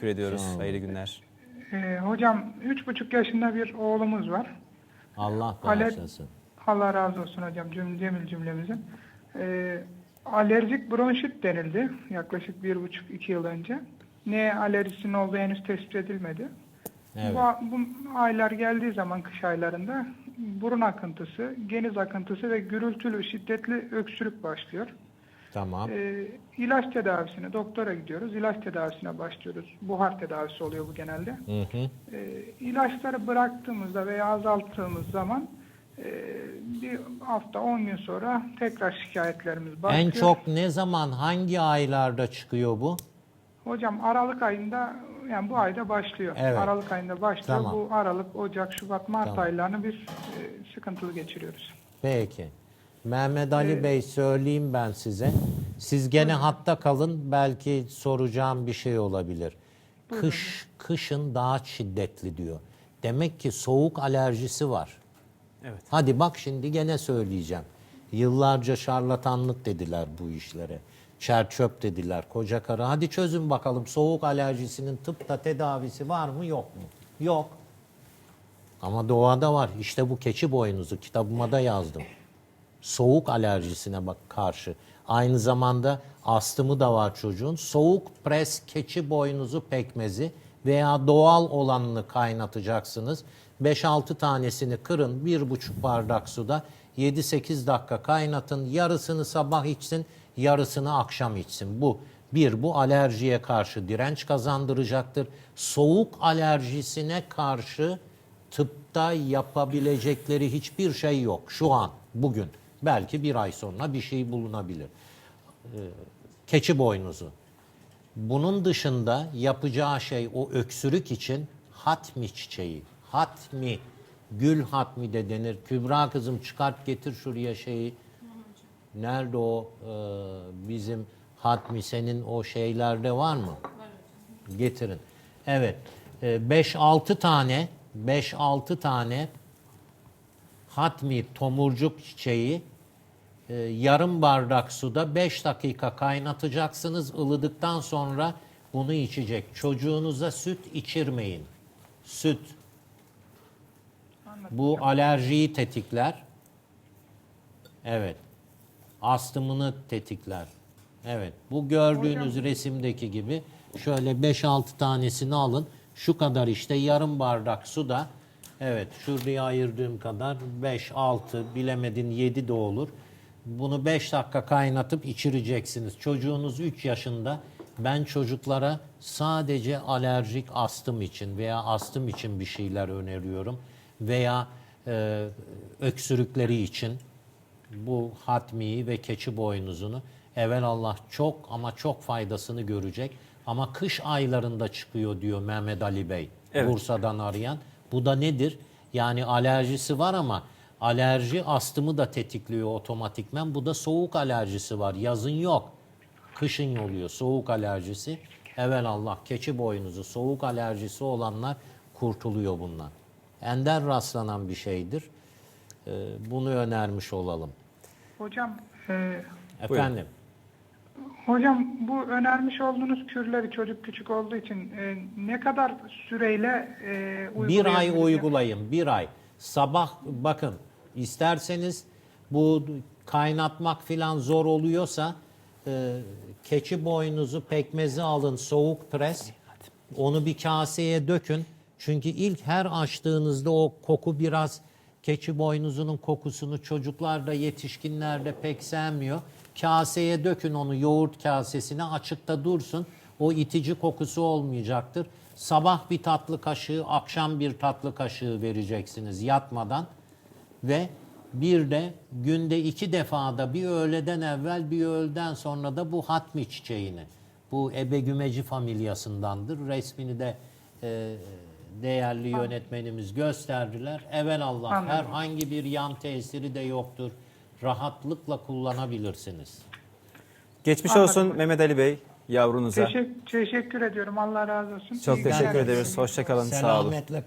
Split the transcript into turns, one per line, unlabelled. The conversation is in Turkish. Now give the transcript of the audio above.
Teşekkür ediyoruz.
Sağ olun.
Hayırlı günler.
Ee, hocam üç buçuk yaşında bir oğlumuz var.
Allah bağışlasın.
Allah razı olsun hocam cüm, cemil cümlemizin. Ee, alerjik bronşit denildi yaklaşık bir buçuk iki yıl önce. Ne alerjisinin olduğu henüz tespit edilmedi.
Evet.
Bu, bu aylar geldiği zaman kış aylarında burun akıntısı, geniz akıntısı ve gürültülü şiddetli öksürük başlıyor.
Tamam.
Ee, ilaç tedavisine doktora gidiyoruz. İlaç tedavisine başlıyoruz. Buhar tedavisi oluyor bu genelde.
Hı hı.
E, ilaçları bıraktığımızda veya azalttığımız zaman e, bir hafta 10 gün sonra tekrar şikayetlerimiz başlıyor.
En çok ne zaman hangi aylarda çıkıyor bu?
Hocam Aralık ayında yani bu ayda başlıyor.
Evet.
Aralık ayında başlıyor.
Tamam.
Bu Aralık, Ocak, Şubat, Mart
Tamam.
aylarını biz e, sıkıntılı geçiriyoruz.
Peki. Mehmet Ali
Ee,
Bey söyleyeyim ben size. Siz gene hatta kalın belki soracağım bir şey olabilir. Kış kışın daha şiddetli diyor. Demek ki soğuk alerjisi var.
Evet.
Hadi bak şimdi gene söyleyeceğim. Yıllarca şarlatanlık dediler bu işlere. Çerçöp dediler, koca karı. Hadi çözün bakalım soğuk alerjisinin tıpta tedavisi var mı yok mu? Yok. Ama doğada var. İşte bu keçi boynuzu kitabıma da yazdım. Soğuk alerjisine bak karşı. Aynı zamanda astımı da var çocuğun. Soğuk pres keçi boynuzu pekmezi veya doğal olanını kaynatacaksınız. 5-6 tanesini kırın 1,5 bardak suda 7-8 dakika kaynatın. Yarısını sabah içsin, yarısını akşam içsin. Bu bir, bu alerjiye karşı direnç kazandıracaktır. Soğuk alerjisine karşı tıpta yapabilecekleri hiçbir şey yok şu an, bugün. Belki bir ay sonra bir şey bulunabilir. Ee, keçi boynuzu. Bunun dışında yapacağı şey o öksürük için hatmi çiçeği. Hatmi, gül hatmi de denir. Kübra kızım çıkart getir şuraya şeyi. Nerede o e, bizim hatmi senin o şeylerde var mı? Getirin. Evet. 5-6 tane 5-6 tane hatmi tomurcuk çiçeği e, yarım bardak suda 5 dakika kaynatacaksınız. Ilıdıktan sonra bunu içecek. Çocuğunuza süt içirmeyin. Süt. Bu alerjiyi tetikler. Evet. Astımını tetikler. Evet. Bu gördüğünüz resimdeki gibi şöyle 5-6 tanesini alın. Şu kadar işte yarım bardak suda evet şuraya ayırdığım kadar 5-6 bilemedin 7 de olur. Bunu 5 dakika kaynatıp içireceksiniz. Çocuğunuz 3 yaşında. Ben çocuklara sadece alerjik astım için veya astım için bir şeyler öneriyorum. Veya e, öksürükleri için bu hatmiyi ve keçi boynuzunu Allah çok ama çok faydasını görecek. Ama kış aylarında çıkıyor diyor Mehmet Ali Bey.
Evet.
Bursa'dan arayan. Bu da nedir? Yani alerjisi var ama alerji astımı da tetikliyor otomatikmen. Bu da soğuk alerjisi var. Yazın yok. Kışın oluyor soğuk alerjisi. Allah keçi boynuzu soğuk alerjisi olanlar kurtuluyor bundan. Ender rastlanan bir şeydir. Ee, bunu önermiş olalım.
Hocam e,
Efendim.
Hocam bu önermiş olduğunuz kürleri çocuk küçük olduğu için e, ne kadar süreyle e,
Bir ay uygulayın, bir ay. Sabah bakın isterseniz bu kaynatmak filan zor oluyorsa e, keçi boynuzu pekmezi alın soğuk pres. Onu bir kaseye dökün. Çünkü ilk her açtığınızda o koku biraz keçi boynuzunun kokusunu çocuklar da yetişkinler de pek sevmiyor. Kaseye dökün onu yoğurt kasesine açıkta dursun. O itici kokusu olmayacaktır. Sabah bir tatlı kaşığı, akşam bir tatlı kaşığı vereceksiniz yatmadan. Ve bir de günde iki defada bir öğleden evvel bir öğleden sonra da bu hatmi çiçeğini. Bu ebegümeci familyasındandır. Resmini de e, değerli yönetmenimiz gösterdiler. Evelallah
Anladım.
herhangi bir yan tesiri de yoktur. Rahatlıkla kullanabilirsiniz.
Geçmiş
Anladım.
olsun Mehmet Ali Bey yavrunuza.
Teşekkür, teşekkür ediyorum. Allah razı olsun.
Çok
İyi
teşekkür
günler.
ederiz. Hoşçakalın. Sağ olun.
Selametle kalın.